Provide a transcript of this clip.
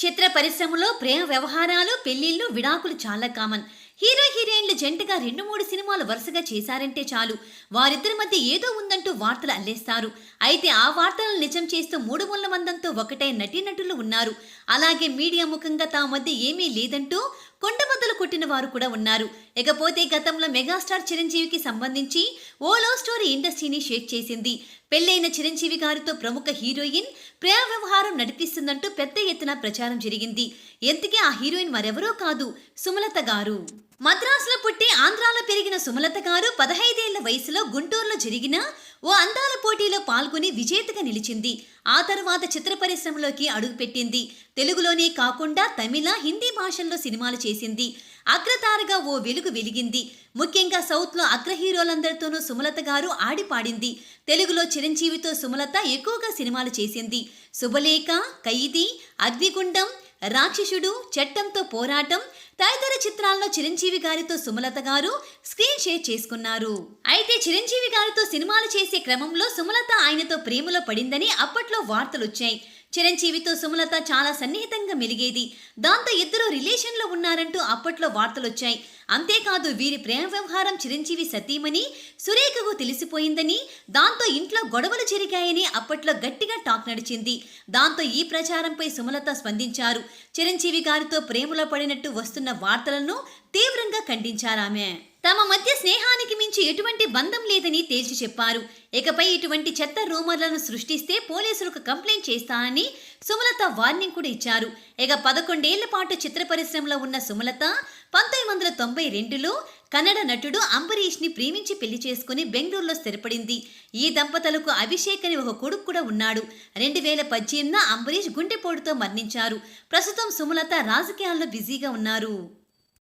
చిత్ర పరిశ్రమలో ప్రేమ వ్యవహారాలు పెళ్ళిళ్ళు విడాకులు చాలా కామన్. హీరో హీరోయిన్లు జంటగా రెండు మూడు సినిమాలు వరుసగా చేశారంటే చాలు. వారిద్దరి మధ్య ఏదో ఉందంటూ వార్తలు అల్లేస్తారు. అయితే ఆ వార్తలను నిజం చేస్తూ మూడు ముళ్ళ మందంతో ఒకటే నటీనటులు ఉన్నారు. అలాగే మీడియా ముఖంగా తమ మధ్య ఏమీ లేదంటూ కొండబద్దలు కొట్టిన వారు కూడా ఉన్నారు. ఇకపోతే గతంలో మెగాస్టార్ చిరంజీవికి సంబంధించి ఓ లవ్ స్టోరీ ఇండస్ట్రీని షేక్ చేసింది. పెళ్ళైన చిరంజీవి గారితో ప్రముఖ హీరోయిన్ ప్రేమ వ్యవహారం నడిపిస్తుందంటూ పెద్ద ఎత్తున ప్రచారం జరిగింది. ఎంతకీ ఆ హీరోయిన్ మరెవరో కాదు? సుమలత గారు. మద్రాసులో పుట్టి ఆంధ్రాలో పెరిగిన సుమలత గారు పదహైదేళ్ళ వయసులో గుంటూరులో జరిగిన ఓ అందాల పోటీలో పాల్గొని విజేతగా నిలిచింది. ఆ తర్వాత చిత్ర పరిశ్రమలోకి అడుగుపెట్టింది. తెలుగులోనే కాకుండా తమిళ హిందీ భాషల్లో సినిమాలు చేసింది. అగ్రతారగా ఓ వెలుగు వెలిగింది. ముఖ్యంగా సౌత్లో అగ్ర హీరోలందరితోనూ సుమలత గారు ఆడిపాడింది. తెలుగులో చిరంజీవితో సుమలత ఎక్కువగా సినిమాలు చేసింది. శుభలేఖ ఖైదీ అగ్నిగుండం రాక్షసుడు చట్టంతో పోరాటం తదితర చిత్రాల్లో చిరంజీవి గారితో సుమలత గారు స్క్రీన్ షేర్ చేసుకున్నారు. అయితే చిరంజీవి గారితో సినిమాలు చేసే క్రమంలో సుమలత ఆయనతో ప్రేమలో పడిందని అప్పట్లో వార్తలొచ్చాయి చిరంజీవితో సుమలత చాలా సన్నిహితంగా మెలిగేది. దాంతో ఇద్దరు రిలేషన్లో ఉన్నారంటూ అప్పట్లో వార్తలొచ్చాయి అంతేకాదు వీరి ప్రేమ వ్యవహారం చిరంజీవి సతీమణి సురేఖకు తెలిసిపోయిందని దాంతో ఇంట్లో గొడవలు జరిగాయని అప్పట్లో గట్టిగా టాక్ నడిచింది. దాంతో ఈ ప్రచారంపై సుమలత స్పందించారు. చిరంజీవి గారితో ప్రేమలో పడినట్టు వస్తున్న వార్తలను తీవ్రంగా ఖండించారామె. తమ మధ్య స్నేహ మించి ఎటువంటి బంధం లేదని తేల్చి చెప్పారు. ఇకపై ఇటువంటి చెత్త రూమర్లను సృష్టిస్తే పోలీసులకు కంప్లైంట్ చేస్తానని సుమలత వార్నింగ్ కూడా ఇచ్చారు. ఇక పదకొండేళ్ళ పాటు చిత్ర పరిశ్రమలో ఉన్న సుమలత పంతొమ్మిది వందల తొంభై రెండులో కన్నడ నటుడు అంబరీష్ని ప్రేమించి పెళ్ళి చేసుకుని బెంగళూరులో స్థిరపడింది. ఈ దంపతులకు అభిషేక్ అని ఒక కొడుకు కూడా ఉన్నాడు. రెండు వేల పద్దెనిమిదిన అంబరీష్ గుండెపోటుతో మరణించారు. ప్రస్తుతం సుమలత రాజకీయాల్లో బిజీగా ఉన్నారు.